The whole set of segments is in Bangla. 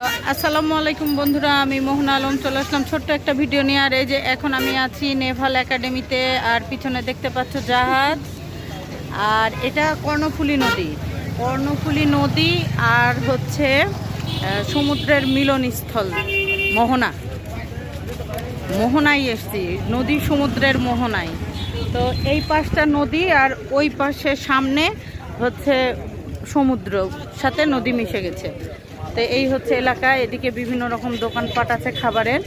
আসসালামু আলাইকুম বন্ধুরা, আমি মোহন আলম চলে আসলাম ছোট্ট একটা ভিডিও নিয়ে। আর এই যে এখন আমি আছি নেভাল একাডেমিতে, আর পিছনে দেখতে পাচ্ছ জাহাজ। আর এটা কর্ণফুলী নদী। কর্ণফুলী নদী আর হচ্ছে সমুদ্রের মিলনস্থল, মোহনা। মোহনায় এসছি, নদী সমুদ্রের মোহনায়। তো এই পাশটা নদী আর ওই পাশে সামনে হচ্ছে সমুদ্র, সাথে নদী মিশে গেছে। তো এই হচ্ছে এলাকা, এদিকে বিভিন্ন রকম দোকানপাট আছে খাবারের।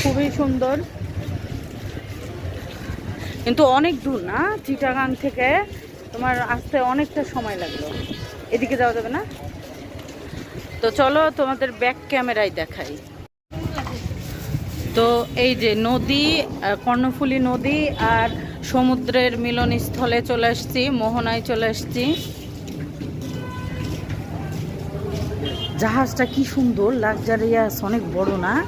খুবই সুন্দর। কিন্তু অনেক দূর না? চিটাগাং থেকে তোমার আসতে অনেকটা সময় লাগল। এদিকে যাওয়া যাবে না? তো চলো তোমাদের ব্যাক ক্যামেরায় দেখাই। তো এই যে নদী কর্ণফুলী নদী আর সমুদ্রের মিলনস্থলে চলে আসছি, মোহনায় চলে আসছি। জাহাজটা কি সুন্দর লাক্সারিয়াস অনেক বড় না?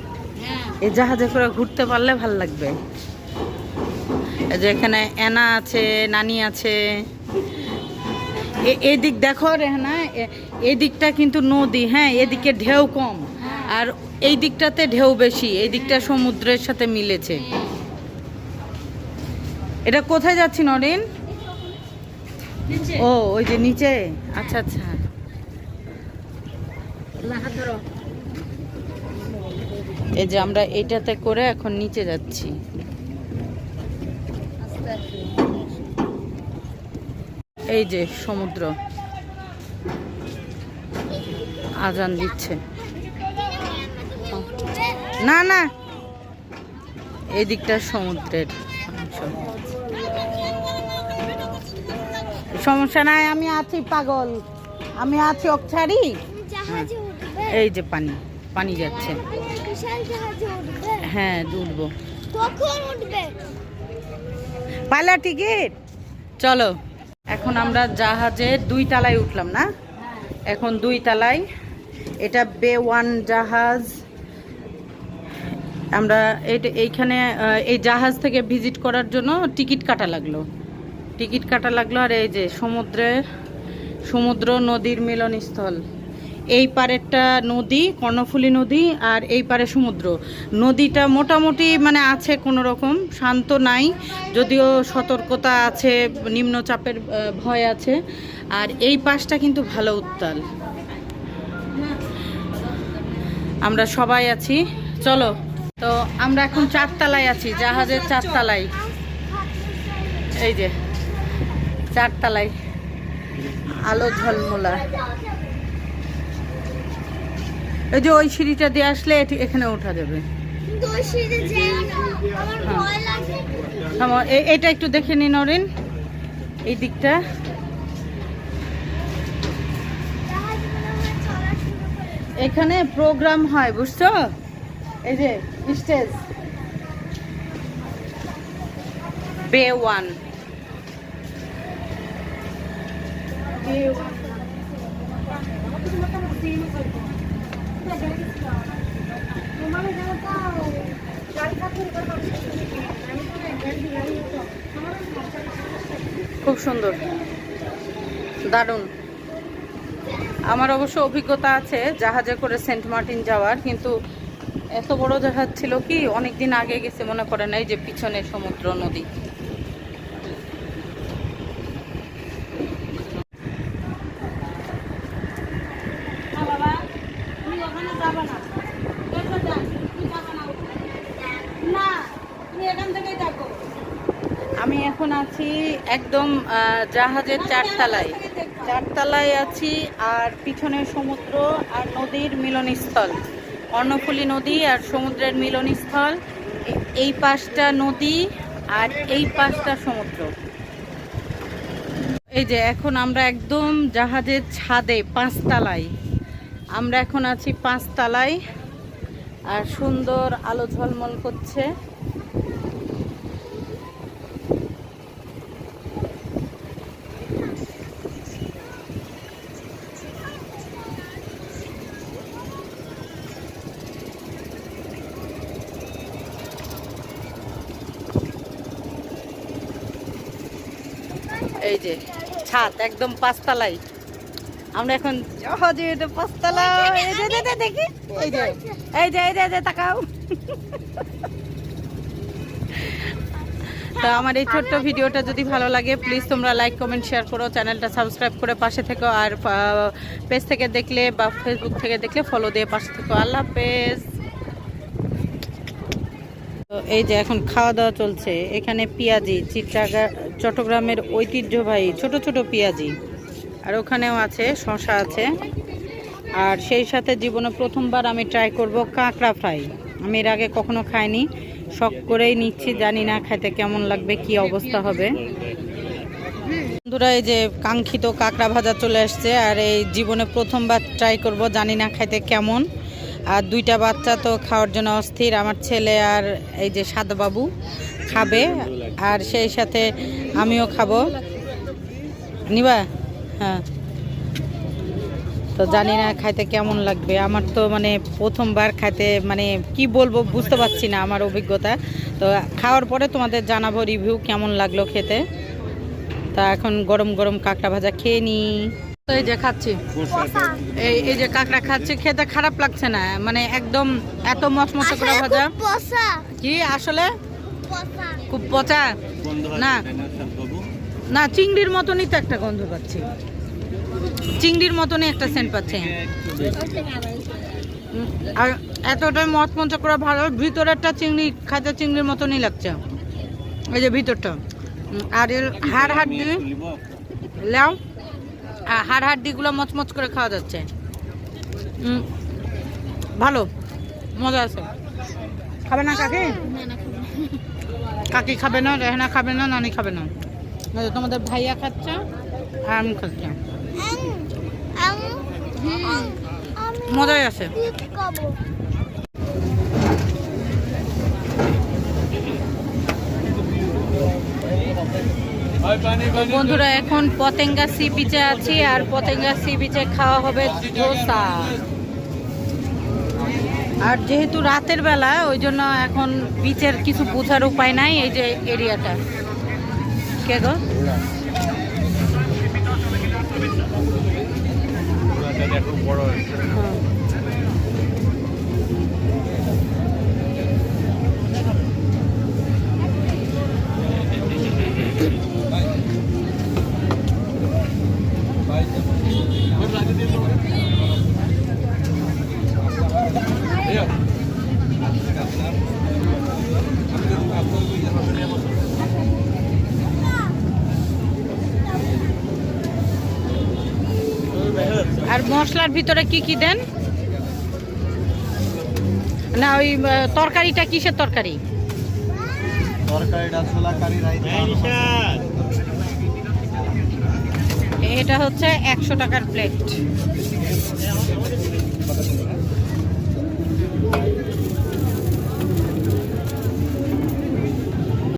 এই জাহাজে করে ঘুরতে পারলে ভালো লাগবে। এই যে এখানে এনা আছে নানি আছে। এদিক দেখো রেহানা এ- এই দিকটা কিন্তু নদী হ্যাঁ এদিকে ঢেউ কম। আর এই দিকটাতে ঢেউ বেশি এই দিকটা সমুদ্রের সাথে মিলেছে। এটা কোথায় যাচ্ছি নরিন? ও ওই যে নিচে? আচ্ছা আচ্ছা। এই যে আমরা এটাতে করে এখন নিচে যাচ্ছি। এই যে সমুদ্র। আজান দিচ্ছে। না না। এই দিকটা সমুদ্রের অংশ। সমস্যা নাই আমি আছি পাগল। আমি আছি অকছাড়ি এই যে পানি পানি যাচ্ছে। হ্যাঁ উঠবো পালা টিকিট। চলো, এখন আমরা জাহাজের দুই তালায় উঠলাম না? এখন দুই তালায়, এটা বে ওয়ান জাহাজ। আমরা এইখানে এই জাহাজ থেকে ভিজিট করার জন্য টিকিট কাটা লাগল। টিকিট কাটা লাগল আর এই যে সমুদ্রের সমুদ্র নদীর মিলনস্থল। এই পারেরটা নদী, কর্ণফুলী নদী আর এই পারে সমুদ্র। নদীটা মোটামুটি মানে আছে কোনো রকম, শান্ত নাই, যদিও সতর্কতা আছে, নিম্নচাপের ভয় আছে। আর এই পাশটা কিন্তু ভালো উত্তাল। আমরা সবাই আছি। চলো, তো আমরা এখন চারতলায় আছি, জাহাজের চারতলায়। এই যে, চারতলায়। আলো ঝলমোলা। এই যে ওই সিঁড়িটা দিয়ে আসলে এটি- এখানে ওঠা যাবে। হ্যাঁ। এ- এটা একটু দেখে নিন নরেন এই দিকটা। হয় এখানে প্রোগ্রাম হয় বুঝছ? এই যে স্টেজ। বে ওয়ান খুব সুন্দর। দারুণ। আমার অবশ্য অভিজ্ঞতা আছে জাহাজে করে সেন্ট মার্টিন যাওয়ার, কিন্তু এত বড় জাহাজ ছিল কি অনেক দিন আগে গেছে, মনে করেন এই যে পিছনে সমুদ্র, নদী আমি এখন আছি একদম জাহাজের চারতলায়। চারতলায় আছি আর পিছনে সমুদ্র আর নদীর মিলনস্থল। কর্ণফুলী নদী আর সমুদ্রের মিলনস্থল। এই পাশটা নদী আর এই পাশটা সমুদ্র। এই যে এখন আমরা একদম জাহাজের ছাদে, পাঁচতলায়। আমরা এখন আছি পাঁচতলায়। আর সুন্দর আলো ঝলমল করছে। এই যে ছাদ একদম পাঁচতলায়। আমরা এখন পাঁচতলা। দেখি। এই যে এই যে এই যে, তাকাও। তো আমার এই ছোট্ট ভিডিওটা যদি ভালো লাগে প্লিজ তোমরা লাইক কমেন্ট শেয়ার করো চ্যানেলটা সাবস্ক্রাইব করে পাশে থেকো আর পেজ থেকে দেখলে বা ফেসবুক থেকে দেখলে ফলো দিয়ে পাশে থেকো। আল্লাহ তো এই যে এখন খাওয়া দাওয়া চলছে, এখানে পেঁয়াজি, চিত্রাগা, চট্টগ্রামের ঐতিহ্যবাহী ছোট ছোট পেঁয়াজি। আর ওখানেও আছে শশা আছে। আর সেই সাথে জীবনে প্রথমবার আমি ট্রাই করব কাঁকড়া ফ্রাই আমি এর আগে কখনো খাইনি। শখ করেই নিচ্ছি, জানি না খাইতে কেমন লাগবে, কি অবস্থা হবে। বন্ধুরা, এই যে কাঙ্ক্ষিত কাঁকড়া ভাজা চলে আসছে, আর এই জীবনে প্রথমবার ট্রাই করব, জানি না খাইতে কেমন। আর দুইটা বাচ্চা তো খাওয়ার জন্য অস্থির। আমার ছেলে আর এই যে সাদবাবু খাবে আর সেই সাথে আমিও খাব। নিবা? হ্যাঁ। তো জানি না খাইতে কেমন লাগবে। আমার তো মানে প্রথমবার খাইতে মানে কি বলব বুঝতে পারছি না আমার অভিজ্ঞতা। তো খাওয়ার পরে তোমাদের জানাব রিভিউ কেমন লাগল খেতে। তা এখন গরম গরম কাঁকড়া ভাজা খেয়ে নি তো এই যে খাচ্ছি। এই এই যে কাঁকড়া খাচ্ছি খেতে খারাপ লাগছে না। মানে একদম এত মশমশে করে ভাজা। কি আসলে? খুব পচা। না। না চিংড়ির মতনই তো একটা গন্ধ পাচ্ছি। চিংড়ির মতনই একটা সেন্ট পাচ্ছি। আর এতটাই মচমচ করে ভালো ভিতরেরটা চিংড়ি খাইতে চিংড়ির মতনই লাগছে। এই যে ভিতরটা। আর এর হাড় হাড্ডি লাও হাড় হাড্ডিগুলো মচমচ করে খাওয়া যাচ্ছে ভালো মজা আছে খাবে না কাকি কাকি খাবে না রেহনা খাবে না নানি খাবে না তোমাদের ভাইয়া খাচ্ছে আর আমি খাচ্ছি মজাই আছে বন্ধুরা এখন পতেঙ্গা সি বিচে আছি আর পতেঙ্গা সি বিচে খাওয়া হবে ধোসা আর যেহেতু রাতের বেলা ওই জন্য এখন বিচের কিছু বোঝার উপায় নাই এই যে এরিয়াটা। কে গো? হুম। মশলার ভিতরে কি কি দেন? না ওই তরকারিটা কিসের তরকারি? এটা হচ্ছে একশো টাকার প্লেট।